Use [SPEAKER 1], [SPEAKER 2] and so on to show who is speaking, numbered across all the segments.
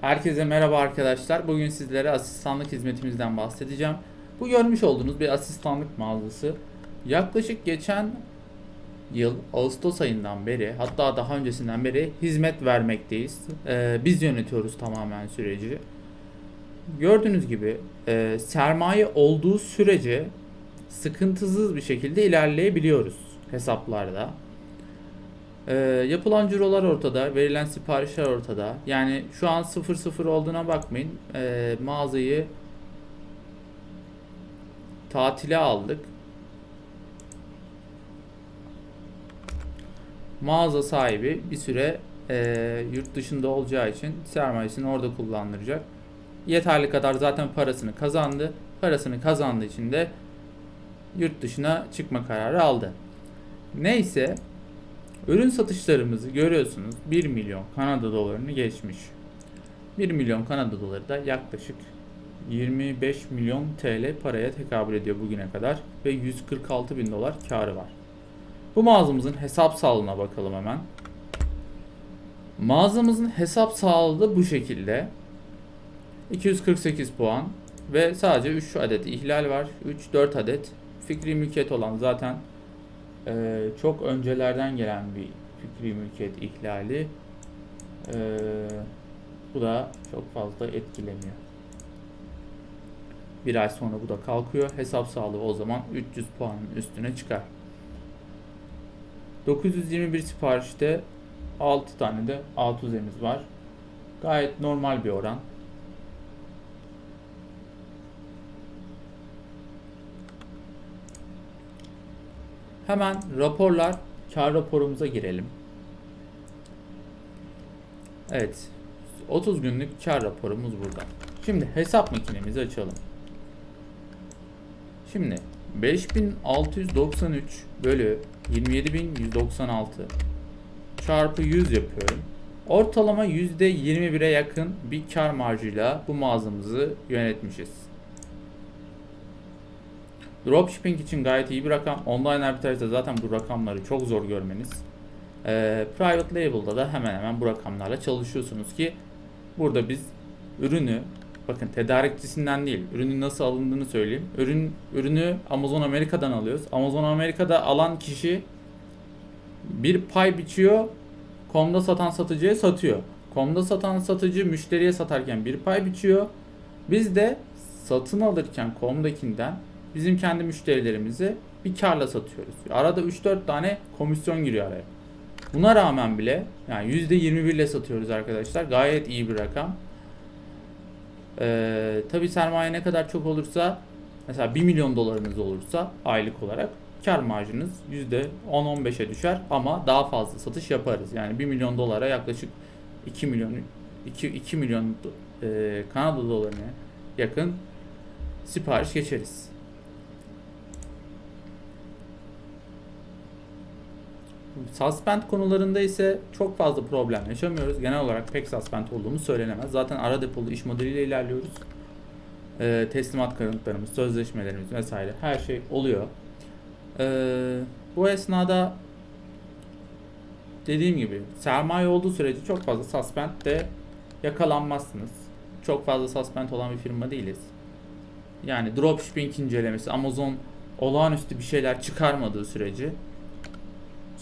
[SPEAKER 1] Herkese merhaba arkadaşlar. Bugün sizlere asistanlık hizmetimizden bahsedeceğim. Bu görmüş olduğunuz bir asistanlık mağazası. Yaklaşık geçen yıl Ağustos ayından beri hatta daha öncesinden beri hizmet vermekteyiz. Ee, biz yönetiyoruz tamamen süreci. Gördüğünüz gibi e, sermaye olduğu sürece sıkıntısız bir şekilde ilerleyebiliyoruz hesaplarda. Ee, yapılan cirolar ortada, verilen siparişler ortada. Yani şu an 0-0 olduğuna bakmayın. Ee, mağazayı tatile aldık. Mağaza sahibi bir süre e, yurt dışında olacağı için sermayesini orada kullandıracak. Yeterli kadar zaten parasını kazandı. Parasını kazandığı için de yurt dışına çıkma kararı aldı. Neyse Ürün satışlarımızı görüyorsunuz 1 milyon Kanada dolarını geçmiş. 1 milyon Kanada doları da yaklaşık 25 milyon TL paraya tekabül ediyor bugüne kadar ve 146 bin dolar karı var. Bu mağazamızın hesap sağlığına bakalım hemen. Mağazamızın hesap sağlığı da bu şekilde. 248 puan ve sadece 3 adet ihlal var. 3-4 adet fikri mülkiyet olan zaten ee, çok öncelerden gelen bir fikri mülkiyet ihlali. Ee, bu da çok fazla etkilemiyor. Bir ay sonra bu da kalkıyor. Hesap sağlığı o zaman 300 puanın üstüne çıkar. 921 siparişte 6 tane de A2Z'miz var. Gayet normal bir oran. Hemen raporlar, kar raporumuza girelim. Evet. 30 günlük kar raporumuz burada. Şimdi hesap makinemizi açalım. Şimdi 5693 bölü 27196 çarpı 100 yapıyorum. Ortalama %21'e yakın bir kar marjıyla bu mağazamızı yönetmişiz. Dropshipping için gayet iyi bir rakam. Online arbitrajda zaten bu rakamları çok zor görmeniz. Ee, private label'da da hemen hemen bu rakamlarla çalışıyorsunuz ki burada biz ürünü bakın tedarikçisinden değil ürünün nasıl alındığını söyleyeyim. Ürün ürünü Amazon Amerika'dan alıyoruz. Amazon Amerika'da alan kişi bir pay biçiyor. Com'da satan satıcıya satıyor. Com'da satan satıcı müşteriye satarken bir pay biçiyor. Biz de satın alırken Com'dakinden bizim kendi müşterilerimizi bir karla satıyoruz. Arada 3-4 tane komisyon giriyor araya. Buna rağmen bile yani %21 ile satıyoruz arkadaşlar. Gayet iyi bir rakam. Ee, Tabi sermaye ne kadar çok olursa mesela 1 milyon dolarınız olursa aylık olarak kar marjınız %10-15'e düşer ama daha fazla satış yaparız. Yani 1 milyon dolara yaklaşık 2 milyon 2, 2 milyon e, Kanada dolarına yakın sipariş geçeriz. Suspend konularında ise çok fazla problem yaşamıyoruz. Genel olarak pek suspend olduğumuz söylenemez. Zaten ara depolu iş modeliyle ilerliyoruz. Ee, teslimat kanıtlarımız, sözleşmelerimiz vesaire her şey oluyor. Ee, bu esnada dediğim gibi sermaye olduğu sürece çok fazla suspend de yakalanmazsınız. Çok fazla suspend olan bir firma değiliz. Yani dropshipping incelemesi, Amazon olağanüstü bir şeyler çıkarmadığı sürece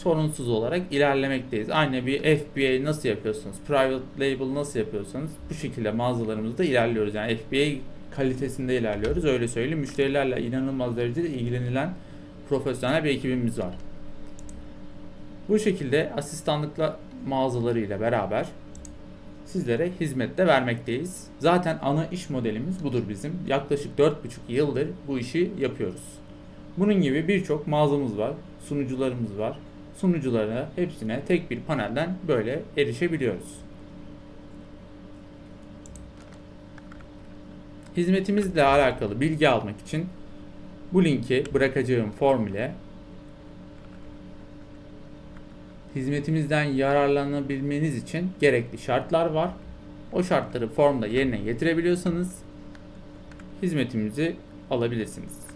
[SPEAKER 1] sorunsuz olarak ilerlemekteyiz. Aynı bir FBA nasıl yapıyorsunuz, private label nasıl yapıyorsanız bu şekilde mağazalarımızda ilerliyoruz. Yani FBA kalitesinde ilerliyoruz. Öyle söyleyeyim. Müşterilerle inanılmaz derecede ilgilenilen profesyonel bir ekibimiz var. Bu şekilde asistanlıkla mağazalarıyla beraber sizlere hizmette vermekteyiz. Zaten ana iş modelimiz budur bizim. Yaklaşık 4,5 yıldır bu işi yapıyoruz. Bunun gibi birçok mağazamız var, sunucularımız var. Sunuculara hepsine tek bir panelden böyle erişebiliyoruz. Hizmetimizle alakalı bilgi almak için bu linki bırakacağım form ile hizmetimizden yararlanabilmeniz için gerekli şartlar var. O şartları formda yerine getirebiliyorsanız hizmetimizi alabilirsiniz.